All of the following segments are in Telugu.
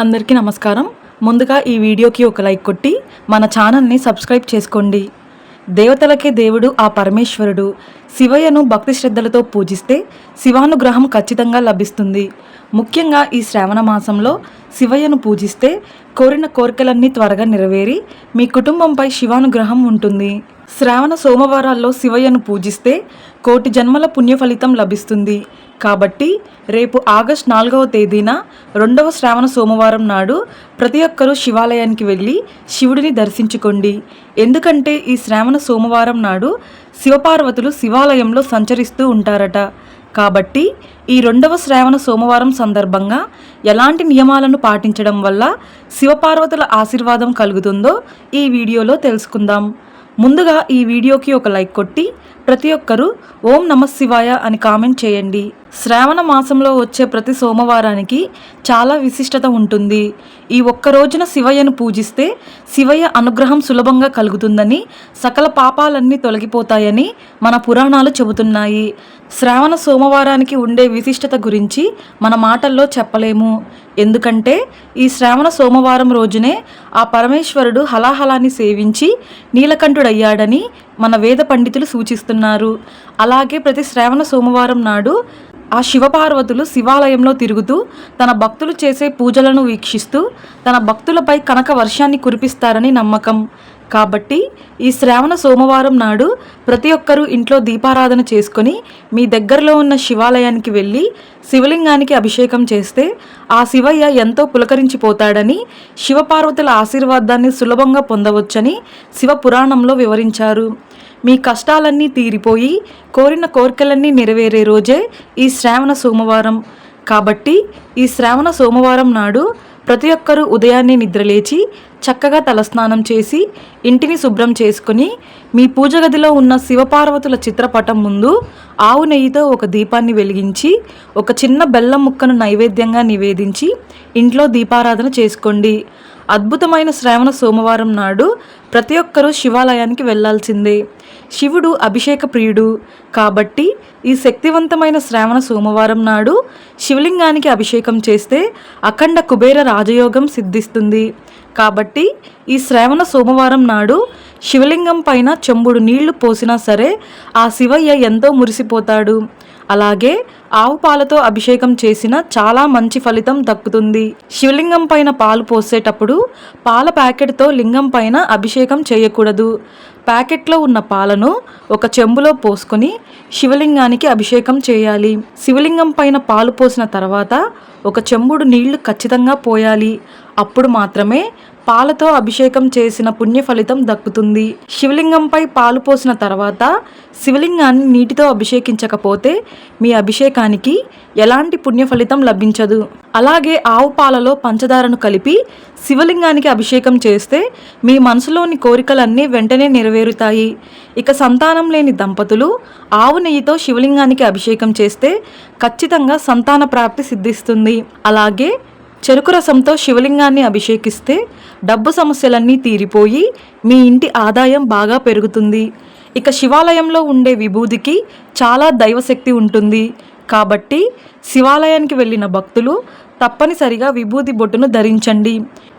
అందరికీ నమస్కారం. ముందుగా ఈ వీడియోకి ఒక లైక్ కొట్టి మన ఛానల్ని సబ్స్క్రైబ్ చేసుకోండి. దేవతలకే దేవుడు ఆ పరమేశ్వరుడు. శివయ్యను భక్తి శ్రద్ధలతో పూజిస్తే శివానుగ్రహం ఖచ్చితంగా లభిస్తుంది. ముఖ్యంగా ఈ శ్రావణ మాసంలో శివయ్యను పూజిస్తే కోరిన కోరికలన్నీ త్వరగా నెరవేరి మీ కుటుంబంపై శివానుగ్రహం ఉంటుంది. శ్రావణ సోమవారాల్లో శివయ్యను పూజిస్తే కోటి జన్మల పుణ్య ఫలితం లభిస్తుంది. కాబట్టి రేపు ఆగస్ట్ నాలుగవ తేదీన రెండవ శ్రావణ సోమవారం నాడు ప్రతి ఒక్కరూ శివాలయానికి వెళ్ళి శివుడిని దర్శించుకోండి. ఎందుకంటే ఈ శ్రావణ సోమవారం నాడు శివపార్వతులు శివాలయంలో సంచరిస్తూ ఉంటారట. కాబట్టి ఈ రెండవ శ్రావణ సోమవారం సందర్భంగా ఎలాంటి నియమాలను పాటించడం వల్ల శివపార్వతుల ఆశీర్వాదం కలుగుతుందో ఈ వీడియోలో తెలుసుకుందాం. ముందుగా ఈ వీడియోకి ఒక లైక్ కొట్టి ప్రతి ఒక్కరూ ఓం నమ శివాయ అని కామెంట్ చేయండి. శ్రావణ మాసంలో వచ్చే ప్రతి సోమవారానికి చాలా విశిష్టత ఉంటుంది. ఈ ఒక్క రోజున శివయ్యను పూజిస్తే శివయ్య అనుగ్రహం సులభంగా కలుగుతుందని సకల పాపాలన్నీ తొలగిపోతాయని మన పురాణాలు చెబుతున్నాయి. శ్రావణ సోమవారానికి ఉండే విశిష్టత గురించి మన మాటల్లో చెప్పలేము. ఎందుకంటే ఈ శ్రావణ సోమవారం రోజునే ఆ పరమేశ్వరుడు హలాహలాన్ని సేవించి నీలకంఠుడయ్యాడని మన వేద పండితులు సూచిస్తున్నారు. అలాగే ప్రతి శ్రావణ సోమవారం నాడు ఆ శివపార్వతులు శివాలయంలో తిరుగుతూ తన భక్తులు చేసే పూజలను వీక్షిస్తూ తన భక్తులపై కనక వర్షాన్ని కురిపిస్తారని నమ్మకం. కాబట్టి ఈ శ్రావణ సోమవారం నాడు ప్రతి ఒక్కరూ ఇంట్లో దీపారాధన చేసుకొని మీ దగ్గరలో ఉన్న శివాలయానికి వెళ్ళి శివలింగానికి అభిషేకం చేస్తే ఆ శివయ్య ఎంతో పులకరించిపోతాడని శివపార్వతుల ఆశీర్వాదాన్ని సులభంగా పొందవచ్చని శివ పురాణంలో వివరించారు. మీ కష్టాలన్నీ తీరిపోయి కోరిన కోరికలన్నీ నెరవేరే రోజే ఈ శ్రావణ సోమవారం. కాబట్టి ఈ శ్రావణ సోమవారం నాడు ప్రతి ఒక్కరూ ఉదయాన్నే నిద్రలేచి చక్కగా తలస్నానం చేసి ఇంటిని శుభ్రం చేసుకుని మీ పూజ గదిలో ఉన్న శివపార్వతుల చిత్రపటం ముందు ఆవు నెయ్యితో ఒక దీపాన్ని వెలిగించి ఒక చిన్న బెల్లం ముక్కను నైవేద్యంగా నివేదించి ఇంట్లో దీపారాధన చేసుకోండి. అద్భుతమైన శ్రావణ సోమవారం నాడు ప్రతి ఒక్కరూ శివాలయానికి వెళ్ళాల్సిందే శివుడు అభిషేక ప్రియుడు. కాబట్టి ఈ శక్తివంతమైన శ్రావణ సోమవారం నాడు శివలింగానికి అభిషేకం చేస్తే అఖండ కుబేర రాజయోగం సిద్ధిస్తుంది. కాబట్టి ఈ శ్రావణ సోమవారం నాడు శివలింగం పైన చెంబుడు నీళ్ళు పోసినా సరే ఆ శివయ్య ఎంతో మురిసిపోతాడు. అలాగే ఆవు పాలతో అభిషేకం చేసిన చాలా మంచి ఫలితం దక్కుతుంది. శివలింగం పైన పాలు పోసేటప్పుడు పాల ప్యాకెట్తో లింగం పైన అభిషేకం చేయకూడదు. ప్యాకెట్లో ఉన్న పాలను ఒక చెంబులో పోసుకొని శివలింగానికి అభిషేకం చేయాలి. శివలింగం పైన పాలు పోసిన తర్వాత ఒక చెంబుడు నీళ్ళు ఖచ్చితంగా పోయాలి. అప్పుడు మాత్రమే పాలతో అభిషేకం చేసిన పుణ్య ఫలితం దక్కుతుంది. శివలింగంపై పాలు పోసిన తర్వాత శివలింగాన్ని నీటితో అభిషేకించకపోతే మీ అభిషేకానికి ఎలాంటి పుణ్య ఫలితం లభించదు. అలాగే ఆవు పాలలో పంచదారను కలిపి శివలింగానికి అభిషేకం చేస్తే మీ మనసులోని కోరికలన్నీ వెంటనే నెరవేరుతాయి. ఇక సంతానం లేని దంపతులు ఆవు నెయ్యితో శివలింగానికి అభిషేకం చేస్తే ఖచ్చితంగా సంతాన ప్రాప్తి సిద్ధిస్తుంది. అలాగే చెరుకు రసంతో శివలింగాన్ని అభిషేకిస్తే డబ్బు సమస్యలన్నీ తీరిపోయి మీ ఇంటి ఆదాయం బాగా పెరుగుతుంది. ఇక శివాలయంలో ఉండే విభూదికి చాలా దైవశక్తి ఉంటుంది. కాబట్టి శివాలయానికి వెళ్ళిన భక్తులు తప్పనిసరిగా విభూది బొట్టును ధరించండి.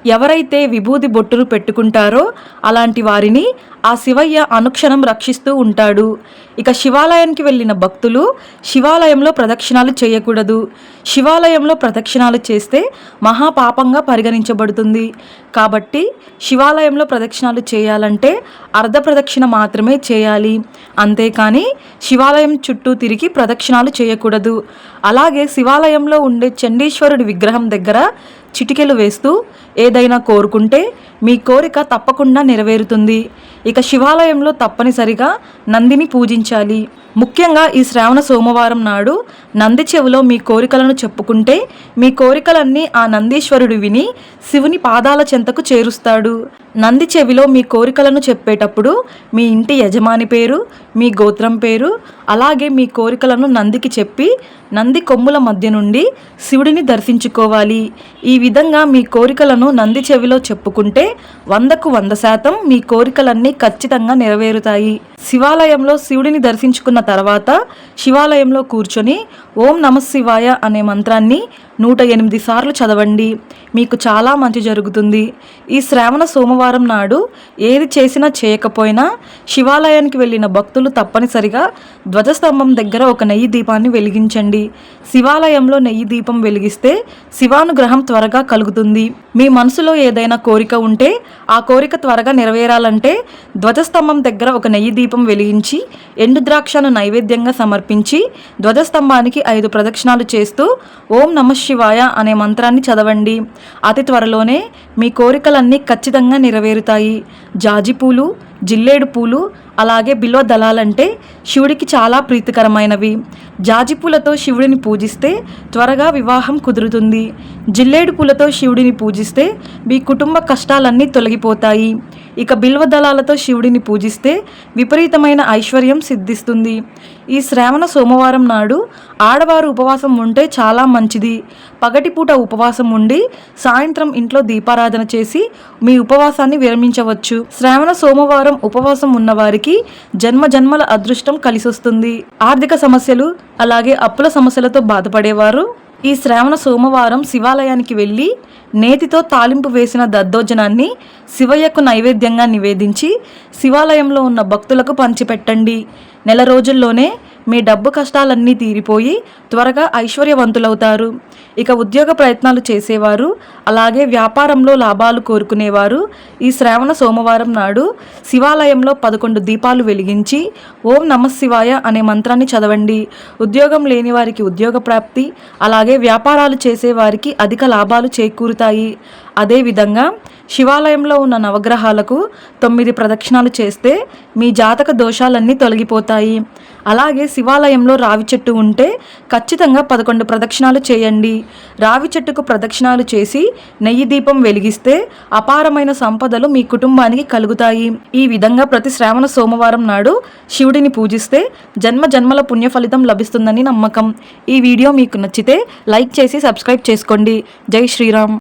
ఎవరైతే విభూది బొట్టులు పెట్టుకుంటారో అలాంటి వారిని ఆ శివయ్య అనుక్షణం రక్షిస్తూ ఉంటాడు. ఇక శివాలయానికి వెళ్ళిన భక్తులు శివాలయంలో ప్రదక్షిణాలు చేయకూడదు. శివాలయంలో ప్రదక్షిణాలు చేస్తే మహాపాపంగా పరిగణించబడుతుంది. కాబట్టి శివాలయంలో ప్రదక్షిణాలు చేయాలంటే అర్ధ ప్రదక్షిణ మాత్రమే చేయాలి. అంతేకాని శివాలయం చుట్టూ తిరిగి ప్రదక్షిణాలు చేయకూడదు. అలాగే శివాలయంలో ఉండే చండీశ్వరుడి విగ్రహం దగ్గర చిటికెలు వేస్తూ ఏదైనా కోరుకుంటే మీ కోరిక తప్పకుండా నెరవేరుతుంది. ఇక శివాలయంలో తప్పనిసరిగా నందిని పూజించాలి. ముఖ్యంగా ఈ శ్రావణ సోమవారం నాడు నంది చెవిలో మీ కోరికలను చెప్పుకుంటే మీ కోరికలన్నీ ఆ నందీశ్వరుడు విని శివుని పాదాల చెంతకు చేరుస్తాడు. నంది చెవిలో మీ కోరికలను చెప్పేటప్పుడు మీ ఇంటి యజమాని పేరు మీ గోత్రం పేరు అలాగే మీ కోరికలను నందికి చెప్పి నంది కొమ్ముల మధ్య నుండి శివుడిని దర్శించుకోవాలి. ఈ విధంగా మీ కోరికలను నంది చెవిలో చెప్పుకుంటే వందకు వంద శాతం మీ కోరికలన్నీ ఖచ్చితంగా నెరవేరుతాయి. శివాలయంలో శివుడిని దర్శించుకున్న తర్వాత శివాలయంలో కూర్చొని ఓం నమ శివాయ అనే మంత్రాన్ని నూట ఎనిమిది సార్లు చదవండి. మీకు చాలా మంచి జరుగుతుంది. ఈ శ్రావణ సోమవారం నాడు ఏది చేసినా చేయకపోయినా శివాలయానికి వెళ్ళిన భక్తులు తప్పనిసరిగా ధ్వజస్తంభం దగ్గర ఒక నెయ్యి దీపాన్ని వెలిగించండి. శివాలయంలో నెయ్యి దీపం వెలిగిస్తే శివానుగ్రహం త్వరగా కలుగుతుంది. మీ మనసులో ఏదైనా కోరిక ఉంటే ఆ కోరిక త్వరగా నెరవేరాలంటే ధ్వజస్తంభం దగ్గర ఒక నెయ్యి దీపం వెలిగించి ఎండు ద్రాక్షను నైవేద్యంగా సమర్పించి ధ్వజస్తంభానికి ఐదు ప్రదక్షిణాలు చేస్తూ ఓం నమ శివాయ అనే మంత్రాన్ని చదవండి. అతి త్వరలోనే మీ కోరికలన్నీ ఖచ్చితంగా నెరవేరుతాయి. జాజిపూలు జిల్లేడు పూలు అలాగే బిల్వ దళాలంటే శివుడికి చాలా ప్రీతికరమైనవి. జాజి పూలతో శివుడిని పూజిస్తే త్వరగా వివాహం కుదురుతుంది. జిల్లేడు పూలతో శివుడిని పూజిస్తే మీ కుటుంబ కష్టాలన్నీ తొలగిపోతాయి. ఇక బిల్వ దళాలతో శివుడిని పూజిస్తే విపరీతమైన ఐశ్వర్యం సిద్ధిస్తుంది. ఈ శ్రావణ సోమవారం నాడు ఆడవారు ఉపవాసం ఉంటే చాలా మంచిది. పగటిపూట ఉపవాసం ఉండి సాయంత్రం ఇంట్లో దీపారాధన చేసి మీ ఉపవాసాన్ని విరమించవచ్చు. శ్రావణ సోమవారం ఉపవాసం ఉన్నవారికి జన్మ జన్మల అదృష్టం కలిసొస్తుంది. ఆర్థిక సమస్యలు అలాగే అప్పుల సమస్యలతో బాధపడేవారు ఈ శ్రావణ సోమవారం శివాలయానికి వెళ్ళి నేతితో తాలింపు వేసిన దద్దోజనాన్ని శివయ్యకు నైవేద్యంగా నివేదించి శివాలయంలో ఉన్న భక్తులకు పంచిపెట్టండి. నెల రోజుల్లోనే మీ డబ్బు కష్టాలన్నీ తీరిపోయి త్వరగా ఐశ్వర్యవంతులవుతారు. ఇక ఉద్యోగ ప్రయత్నాలు చేసేవారు అలాగే వ్యాపారంలో లాభాలు కోరుకునేవారు. ఈ శ్రావణ సోమవారం నాడు శివాలయంలో పదకొండు దీపాలు వెలిగించి ఓం నమ శివాయ అనే మంత్రాన్ని చదవండి. ఉద్యోగం లేని వారికి ఉద్యోగ ప్రాప్తి అలాగే వ్యాపారాలు చేసేవారికి అధిక లాభాలు చేకూరుతాయి. అదేవిధంగా శివాలయంలో ఉన్న నవగ్రహాలకు తొమ్మిది ప్రదక్షిణాలు చేస్తే మీ జాతక దోషాలన్నీ తొలగిపోతాయి. అలాగే శివాలయంలో రావి చెట్టు ఉంటే ఖచ్చితంగా పదకొండు ప్రదక్షిణాలు చేయండి. రావి చెట్టుకు ప్రదక్షిణాలు చేసి నెయ్యి దీపం వెలిగిస్తే అపారమైన సంపదలు మీ కుటుంబానికి కలుగుతాయి. ఈ విధంగా ప్రతి శ్రావణ సోమవారం నాడు శివుడిని పూజిస్తే జన్మ జన్మల పుణ్య ఫలితం లభిస్తుందని నమ్మకం. ఈ వీడియో మీకు నచ్చితే లైక్ చేసి సబ్స్క్రైబ్ చేసుకోండి. జై శ్రీరామ్.